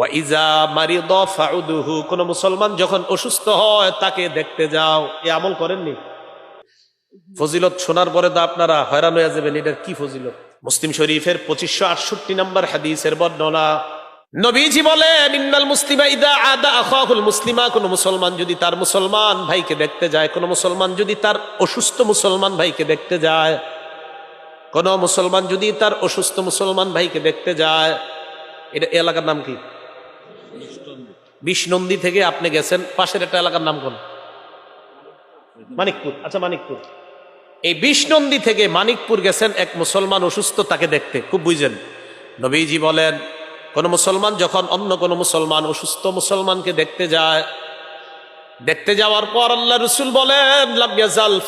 ওয়াইজা মারিদ ফাউদুহু, কোন মুসলমান যখন অসুস্থ হয় তাকে দেখতে যাও। এ আমল করেননি? ফজিলত শোনার পরে তো আপনারা হয়রান হয়ে যাবেন, এটার কি ফজিলত? মুসলিম শরীফের পঁচিশশো আটষট্টি নম্বর হাদিসের বর্ণনা। নবীজি বলেন, ইন্নাল মুসলিমা ইদা আদা আখাহুল মুসলিমা। কোন মুসলমান যদি তার মুসলমান ভাইকে দেখতে যায়, কোন মুসলমান যদি তার অসুস্থ মুসলমান ভাইকে দেখতে যায়, কোন মুসলমান যদি তার অসুস্থ মুসলমান ভাইকে দেখতে যায়, এটা এলাকার নাম কি? বিষ্ণন্দী থেকে আপনি গেছেন পাশের একটা এলাকার নাম কোন? মানিকপুর আচ্ছা মানিকপুর। এই বিষ্ণন্দী থেকে মানিকপুর গেছেন এক মুসলমান অসুস্থ তাকে দেখতে খুব বুঝেন। নবীজি বলেন কোন মুসলমান যখন অন্য কোন মুসলমান অসুস্থ মুসলমানকে দেখতে যায় দেখতে যাওয়ার পর আল্লাহ রসুল বলেন লাম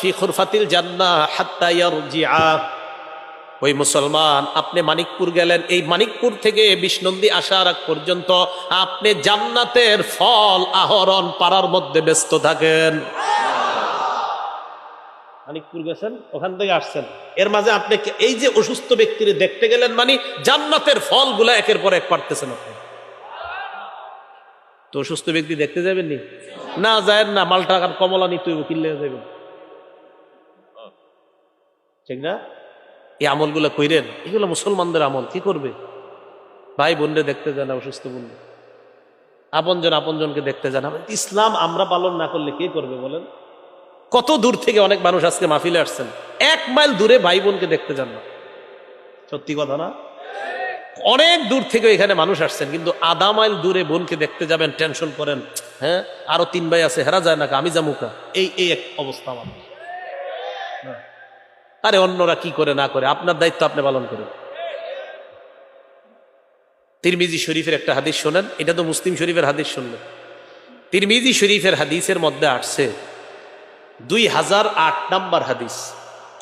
ফি খুরফাতিল জান্নাহ হাত্তা ইয়ারজিআ। ওই মুসলমান, আপনি মানিকপুর গেলেন, এই মানিকপুর থেকে বিষ্ণন্দী আসার আগ পর্যন্ত আপনি জান্নাতের ফল আহরণ পাড়ার মধ্যে ব্যস্ত থাকেন। মানিকপুর গেছেন, ওখান থেকে আসছেন। এর মাঝে আপনি এই যে অসুস্থ ব্যক্তির দেখতে গেলেন মানে জান্নাতের ফলগুলো একের পর এক পারতেছেন আপনি। তো অসুস্থ ব্যক্তি দেখতে যাবেন নি? না যায় না, মালটা কমলা নিতে কিনলে যাবেন ঠিক না? এই আমলগুলো কইরেন, এগুলো মুসলমানদের আমল, কি করবে? ভাই বোনরে দেখতে যান অসুস্থ বোনরে আপনজন আপনজনকে দেখতে যান ইসলাম আমরা পালন না করলে কে করবে বলেন? কত দূর থেকে অনেক মানুষ আজকে মাহফিলে আসছেন। এক মাইল দূরে ভাই বোনকে দেখতে যান না। সত্যি কথা না? অনেক দূর থেকে এখানে মানুষ আসছেন, কিন্তু আধা মাইল দূরে বোনকে দেখতে যাবেন, টেনশন করেন হ্যাঁ? আরও তিন ভাই আছে, হেরা যায় না আমি যামুকা এই এই এক অবস্থা আমার। হ্যাঁ। আরে অন্যরা কি করে না করে? আপনার দায়িত্ব আপনি পালন করেন। তিরমিজি শরীফের একটা হাদিস শোনেন। এটা তো মুসলিম শরীফের হাদিস শুনলেন। তিরমিজি শরীফের হাদিসের মধ্যে আসছে, দুই হাজার আট নম্বর হাদিস।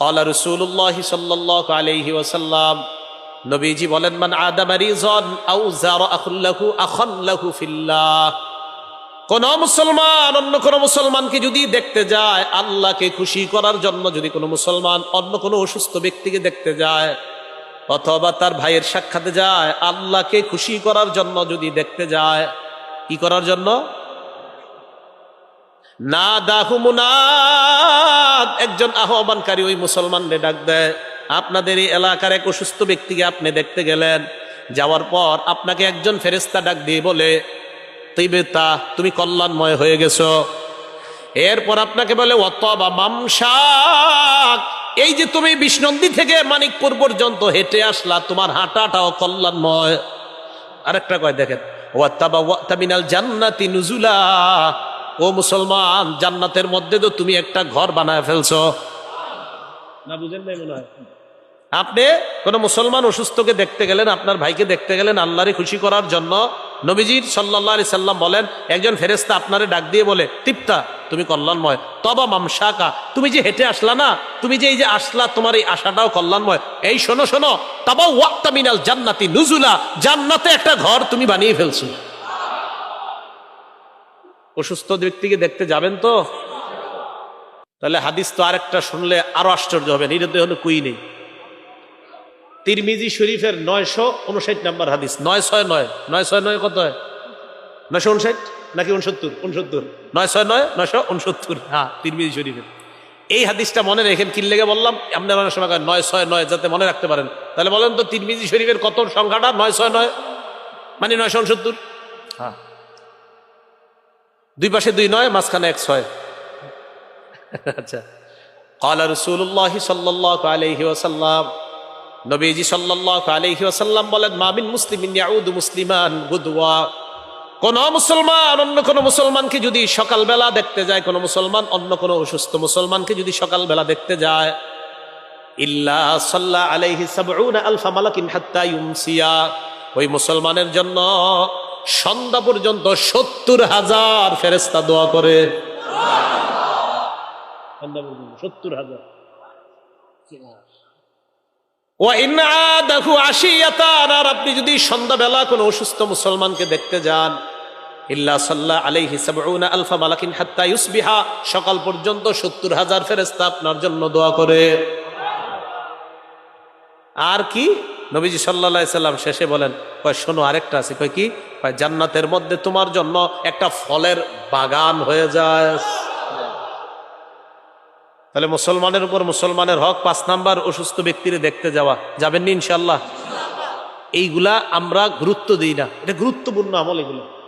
কলা রসুল্লাহ সাল্লাহ আলহি ওসাল্লাম নবীজি বলেন, মান আদামারিজন আউ জার আখুল্লাহু আখল্লাহু ফিল্লাহ। কোন মুসলমান, অন্য কোন মুসলমানকে যদি দেখতে যায়, আল্লাহকে খুশি করার জন্য যদি কোনো মুসলমান অন্য কোনো অসুস্থ ব্যক্তিকে দেখতে যায়, অথবা তার ভাইয়ের সাক্ষাতে যায়, আল্লাহকে খুশি করার জন্য যদি দেখতে যায়, কি করার জন্য? না দাহু মুনাদ, একজন আহ্বানকারী ওই মুসলমানরে ডাক দেয়, আপনাদের এই এলাকার এক অসুস্থ ব্যক্তিকে আপনি দেখতে গেলেন, যাওয়ার পর আপনাকে একজন ফেরেস্তা ডাক দিয়ে বলে তৈবে তা তুমি কল্যাণময় হয়ে গেছো। এরপর আপনাকে বলে অতবা মামসাক এই যে তুমি বিষ্ণন্দী থেকে মানিকপুর পর্যন্ত হেঁটে আসলা তোমার হাঁটাটাও কল্যাণময়। আরেকটা কয় দেখেন ওয়াত্তাবা ওয়াত্তামিনাল জান্নাতি নুজুলা। ও মুসলমান জান্নাতের মধ্যে তো তুমি একটা ঘর বানায় ফেলছো। না বুঝেন নাই মনে হয়। আপনি কোন মুসলমান অসুস্থকে দেখতে গেলেন আপনার ভাইকে দেখতে গেলেন আল্লাহরে খুশি করার জন্য নবীজির সাল্লাহ আলি সাল্লাম বলেন, একজন ফেরেস্তা আপনারে ডাক দিয়ে বলে, তিপ্তা, তুমি কল্যাণময়। তবা মামসাকা তুমি যে হেঁটে আসলা না, তুমি যে এই যে আসলা, তোমার এই আশাটাও কল্যাণময়। এই শোনো শোনো তাবা ওয়াক্তা মিনাল জান্নাতি নুজুলা, জান্নাতে একটা ঘর তুমি বানিয়ে ফেলছো। অসুস্থ ব্যক্তিকে দেখতে যাবেন তো? তাহলে হাদিস তো আরেকটা শুনলে আরও আশ্চর্য হবেন এটা কুই নেই। তিরমিজি শরীফের নয়শো উনষাট নাম্বার হাদিস নয় ছয় নয় নয় ছয় নয় কত হয় নয়শো উনষাট নাকি উনসত্তর উনসত্তর নয় ছয় নয় নয়শো উনসত্তর হ্যাঁ তিরমিজি শরীফের এই হাদিসটা মনে রেখেন কি লেগে বললাম আপনার অনেক সময় কয় নয় ছয় নয় যাতে মনে রাখতে পারেন তাহলে বলেন তো তিরমিজি শরীফের কত সংখ্যাটা নয় ছয় নয় মানে নয়শো উনসত্তর হ্যাঁ দুই পাশে দুই নয় মাঝখানে এক ছয় আচ্ছা قال رسول الله صلى الله عليه وسلم নবীজি সাল্লাল্লাহু আলাইহি ওয়াসাল্লাম বলেন মামিন ইয়াউদু মুসলিমান গুদওয়া। কোন মুসলমান, অন্য কোন মুসলমানকে যদি সকালবেলা দেখতে যায়, কোন মুসলমান, অন্য কোন অসুস্থ মুসলমানকে যদি সকালবেলা দেখতে যায়। ইল্লা সাল্লা আলাইহি সাবউনা আলফা মালাকিন হাত্তা ইউমসিয়া। ওই মুসলমানের জন্য সন্ধ্যা পর্যন্ত সত্তর হাজার ফেরেস্তা দোয়া করে। সত্তর হাজার। ও ইনাদাহু আশিয়াতান আর আপনি যদি সন্ধ্যাবেলা কোনো অসুস্থ মুসলমানকে দেখতে যান, ইল্লা সাল্লাহ আলাইহি সাবউনা আলফা মালাকিন হাত্তা ইউসবিহা, সকাল পর্যন্ত সত্তর হাজার ফেরেস্তা আপনার জন্য দোয়া করে। আর কি? নবীজি সাল্লা সাল্লাম শেষে বলেন, কয়, শোনো, আরেকটা আছে, কয় কি? জান্নাতের মধ্যে তোমার জন্য একটা ফলের বাগান হয়ে যায়। তাহলে মুসলমানের উপর মুসলমানের হক পাঁচ নাম্বার অসুস্থ ব্যক্তির দেখতে যাওয়া। যাবেন ইনশাল্লাহ এইগুলা আমরা গুরুত্ব দিই না। এটা গুরুত্বপূর্ণ আমল এগুলো।